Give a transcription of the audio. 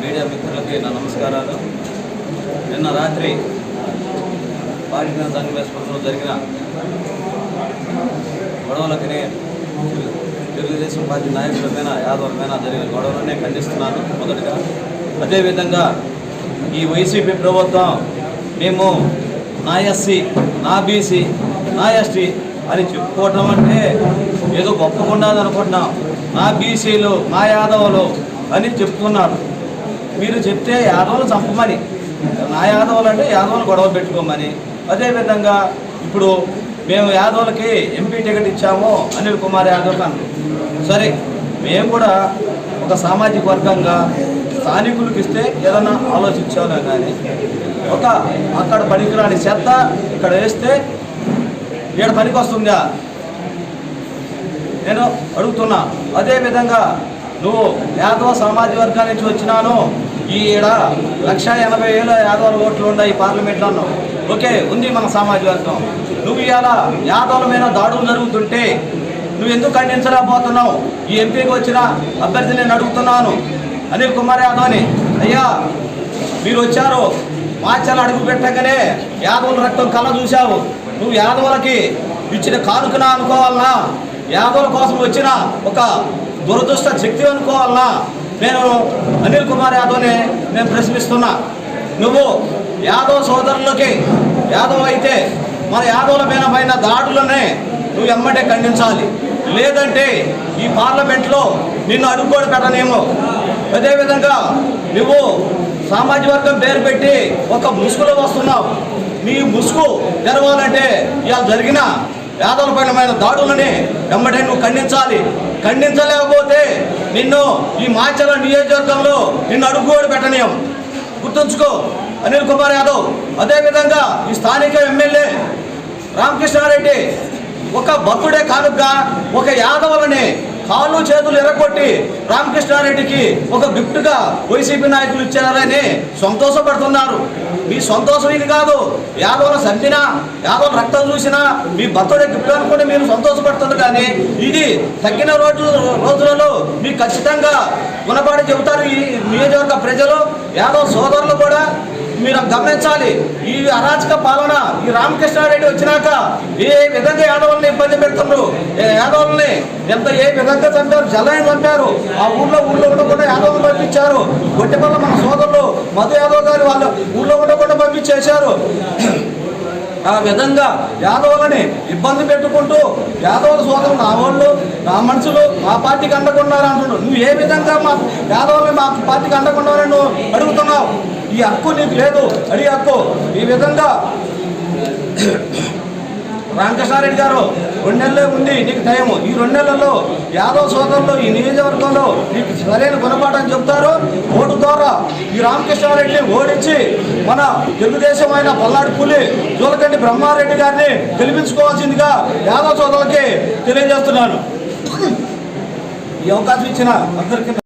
Media మిత్రులకి నా నమస్కారాలు. నిన్న రాత్రి పాకిస్తాన్ సంఘమేశ్వరంలో జరిగిన గొడవలకి తెలుగుదేశం పార్టీ నాయకుల మీద యాదవుల జరిగిన గొడవలనే ఖండిస్తున్నాను మొదటగా. అదేవిధంగా ఈ వైసీపీ ప్రభుత్వం మేము నా ఎస్సీ నా బీసీ నా ఎస్టీ అని చెప్పుకోవటం అంటే ఏదో గొప్పకుండా అనుకుంటున్నాం మా బీసీలు మా యాదవులు అని చెప్తున్నారు మీరు చెప్తే యాదవులు చంపమని. నా యాదవులు అంటే యాదవులు గొడవ పెట్టుకోమని. అదేవిధంగా ఇప్పుడు మేము యాదవులకి ఎంపీ టికెట్ ఇచ్చాము అనిల్ కుమార్ యాదవ్ అన్నారు సరే మేము కూడా ఒక సామాజిక వర్గంగా స్థానికులకు ఇస్తే ఏదన్నా ఆలోచించాలో కానీ ఒక అక్కడ పనికిరాని చెత్త ఇక్కడ వేస్తే ఇక్కడ పనికి వస్తుందా నేను అడుగుతున్నా అదేవిధంగా నువ్వు యాదవ సామాజిక వర్గాల నుంచి వచ్చినాను ఈడ లక్ష ఎనభై వేల యాదవ ఓట్లు ఉన్నాయి పార్లమెంట్లో అన్నావు ఓకే ఉంది మన సామాజిక వర్గం. నువ్వు ఇవాళ యాదవుల మీద దాడులు జరుగుతుంటే నువ్వు ఎందుకు ఖండించలేకపోతున్నావు? ఈ ఎంపీకి వచ్చిన అభ్యర్థిని నేను అడుగుతున్నాను అనిల్ కుమార్ యాదవ్ అని అయ్యా మీరు వచ్చారు మాచలు అడుగు పెట్టగానే యాదవుల రక్తం కళ్ళ చూశావు. నువ్వు యాదవులకి ఇచ్చిన కానుకనా అనుకోవాలనా? యాదవుల కోసం వచ్చిన ఒక దురదృష్ట శక్తి అనుకోవాలన్నా నేను అనిల్ కుమార్ యాదవ్ని నేను ప్రశ్నిస్తున్నా. నువ్వు యాదవ్ సోదరులకి యాదవ్ అయితే మన యాదవుల మీద పైన దాడులనే నువ్వు ఎమ్మటే ఖండించాలి. లేదంటే ఈ పార్లమెంట్లో నిన్ను అడుక్కోడు పెట్టనేమో. అదేవిధంగా నువ్వు సామాజిక వర్గం పేరు పెట్టి ఒక ముసుగులో వస్తున్నావు. నీ ముసుగు తెరవాలంటే ఇవాళ జరిగిన యాదవుల దాడులని వెంబడే నువ్వు ఖండించాలి. ఖండించలేకపోతే నిన్ను ఈ మాచల నియోజకవర్గంలో నిన్ను అడుగుకోడు పెట్టనీయం. గుర్తుంచుకో అనిల్ కుమార్ యాదవ్ అదేవిధంగా ఈ స్థానిక ఎమ్మెల్యే రామకృష్ణారెడ్డి ఒక భక్తుడే కానుకగా ఒక యాదవులని కాళ్ళు చేతులు ఎరగొట్టి రామకృష్ణారెడ్డికి ఒక గిఫ్ట్గా వైసీపీ నాయకులు ఇచ్చారని సంతోషపడుతున్నారు. మీ సంతోషం ఇది కాదు. యాదవుల సంపినా యాదవుల రక్తం చూసినా మీ భర్తడే గిఫ్ట్ అనుకుని మీరు సంతోషపడుతుంది కానీ ఇది తగ్గిన రోజు రోజులలో మీకు ఖచ్చితంగా గుణపాటి చెబుతారు ఈ నియోజకవర్గ ప్రజలు యాదవ సోదరులు కూడా మీరు గమనించాలి. ఈ అరాచక పాలన ఈ రామకృష్ణారెడ్డి వచ్చినాక ఏ విధంగా యాదవుల్ని ఇబ్బంది పెడుతున్నారు ఏ యాదవుల్ని ఎంత ఏ విధంగా చంపారు? జలాన్ని చంపారు? ఆ ఊళ్ళో ఊళ్ళో ఉండకుండా యాదవులు పంపించారు. గొట్టిపల్ల మన సోదరులు మధు యాదవ్ గారు వాళ్ళు ఊళ్ళో ఉండకుండా పంపించేశారు. ఆ విధంగా యాదవులని ఇబ్బంది పెట్టుకుంటూ యాదవుల సోదరులు నా వాళ్ళు నా మనుషులు మా పార్టీకి అండకున్నారు అంటున్నాడు నువ్వు ఏ విధంగా మా యాదవులని మా పార్టీకి అండకున్నారని నువ్వు అడుగుతున్నావు? ఈ హక్కు నీకు లేదు. అడిగే హక్కు. ఈ విధంగా రామకృష్ణారెడ్డి గారు రెండు నెలలే ఉంది నీకు టైం ఈ రెండు నెలల్లో యాదవ్ సోదరులు ఈ నియోజకవర్గంలో నీకు సరైన గుణపాఠం చెప్తారు. ఓటు ద్వారా ఈ రామకృష్ణారెడ్డిని ఓడించి మన తెలుగుదేశం అయిన పల్నాడు పులి జూలకండి బ్రహ్మారెడ్డి గారిని గెలిపించుకోవాల్సిందిగా యాదవ్ సోదరులకి తెలియజేస్తున్నాను. ఈ అవకాశం ఇచ్చిన అందరికీ